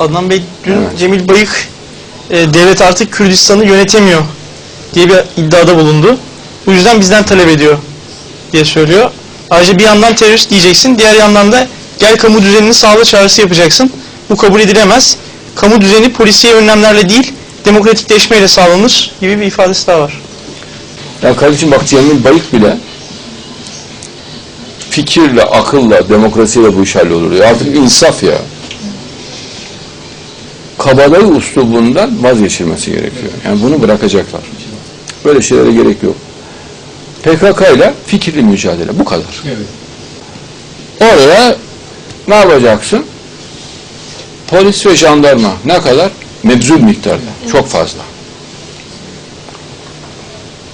Adnan Bey dün Evet. Cemil Bayık e, devlet artık Kürdistan'ı yönetemiyor diye bir iddiada bulundu. Bu yüzden bizden talep ediyor diye söylüyor. Ayrıca bir yandan terörist diyeceksin, diğer yandan da gel kamu düzenini sağla çağrısı yapacaksın. Bu kabul edilemez. Kamu düzeni polisiye önlemlerle değil, demokratikleşmeyle sağlanır gibi bir ifadesi daha var. Ya kardeşim bak Cemil Bayık bile fikirle, akılla, demokrasiyle bu iş hallolur. Ya artık insaf ya. Kabadayı uslubundan vazgeçilmesi gerekiyor. Yani bunu bırakacaklar. Böyle şeylere gerek yok. PKK ile fikirli mücadele. Bu kadar. Evet. Oraya ne yapacaksın? Polis ve jandarma ne kadar? Mebzul miktarda. Çok fazla.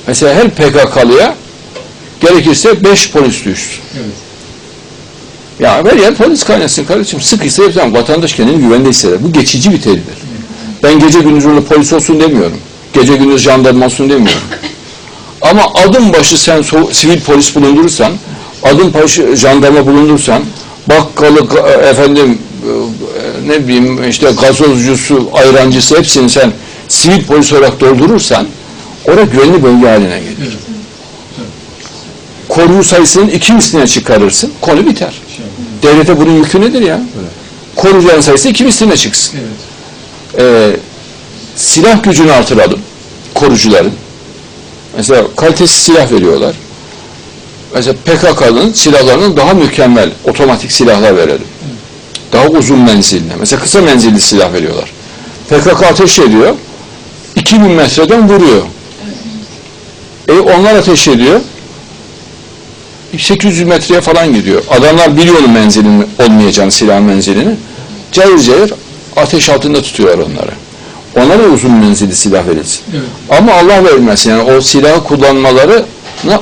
Mesela her PKK'lıya gerekirse 5 polis düşsün. Evet. Ya her yer polis kaynasın kardeşim. Sıkıysa hepsi vatandaş kendini güvende hisseder. Bu geçici bir tedbir. Ben gece gündüz orada polis olsun demiyorum. Gece gündüz jandarma olsun demiyorum. Ama adım başı sen so- sivil polis bulundurursan, adım başı jandarma bulundursan, bakkalı, efendim e, ne bileyim işte gazozcusu, ayrancısı hepsini sen sivil polis olarak doldurursan orada güvenli bölge haline gelir. Evet. Sayısının iki misline çıkarırsın, konu biter. Devlete bunun yükü nedir ya? Korucuların sayısı iki misline çıksın. Evet. Ee, silah gücünü artıralım, korucuların. Mesela kalitesiz silah veriyorlar. Mesela PKK'nın silahlarının daha mükemmel, otomatik silahlar verelim. Daha uzun menzilli. Mesela kısa menzilli silah veriyorlar. PKK ateş ediyor, 2000 metreden vuruyor. E onlar ateş ediyor, 800 metreye falan gidiyor. Adamlar biliyor onun menzilinin olmayacağını, silah menzilini. Cayır cayır ateş altında tutuyorlar onları. Onlara da uzun menzilli silah verilsin. Evet. Ama Allah vermesin yani o silahı kullanmalarını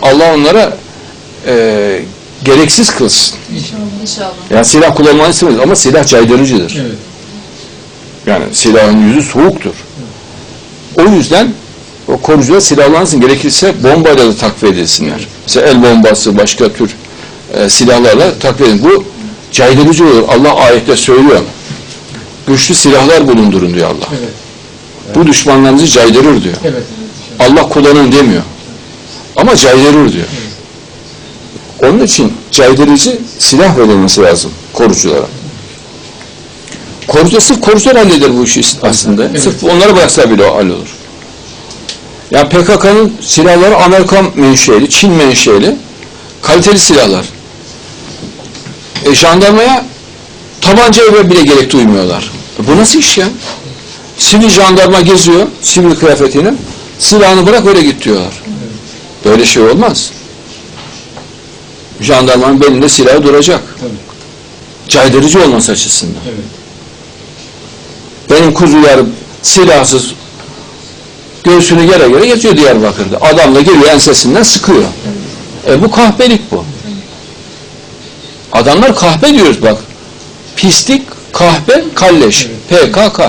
Allah onlara e, gereksiz kılsın. İnşallah. İnşallah. Yani silah kullanmayı istemiyoruz ama silah caydırıcıdır. Evet. Yani silahın yüzü soğuktur. O yüzden o korucular silahlansın. Gerekirse bombayla da takviye edilsinler. Mesela el bombası, başka tür e, silahlarla takviye edin. Bu caydırıcı olur. Allah ayette söylüyor. Güçlü silahlar bulundurun diyor Allah. Evet. Bu düşmanlarınızı caydırır diyor. Evet. Allah kullanın demiyor. Ama caydırır diyor. Onun için caydırıcı silah verilmesi lazım koruculara. Korucu, sırf korucular halleder bu işi aslında. Evet. Sırf onları bıraksa bile o hallolur. Yani PKK'nın silahları Amerikan menşeli, Çin menşeli, kaliteli silahlar. E, jandarmaya tabancaya bile gerek duymuyorlar. E, bu nasıl iş ya? Sivil jandarma geziyor, sivil kıyafetini, silahını bırak öyle git diyorlar. Böyle şey olmaz. Jandarmanın belinde silahı duracak. Tabii. Caydırıcı olması açısından. Evet. Benim kuzularım silahsız göğsünü gere gere geçiyor Diyarbakır'da. Adam da geliyor ensesinden sıkıyor. E bu kahpelik bu. Adamlar kahpe diyoruz bak. Pislik, kahpe, kalleş. PKK.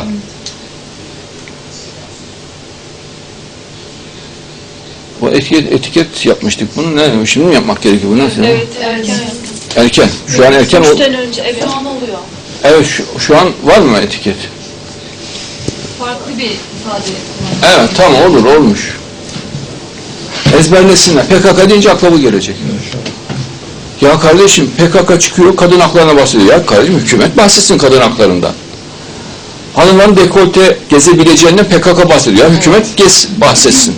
Bu etiket, etiket yapmıştık. Bunu ne? Şimdi mi yapmak gerekiyor? Bu nasıl? Evet, erken. Erken. Şu an erken. Üçten önce, evet. Şu an oluyor. Evet şu, şu an var mı etiket? Farklı bir ifade. Evet tamam olur olmuş. Ezberlesinler. PKK deyince akla bu gelecek. Ya kardeşim PKK çıkıyor kadın haklarına bahsediyor. Ya kardeşim hükümet bahsetsin kadın haklarından. Hanımların dekolte gezebileceğinden PKK bahsediyor. Ya hükümet gez bahsetsin.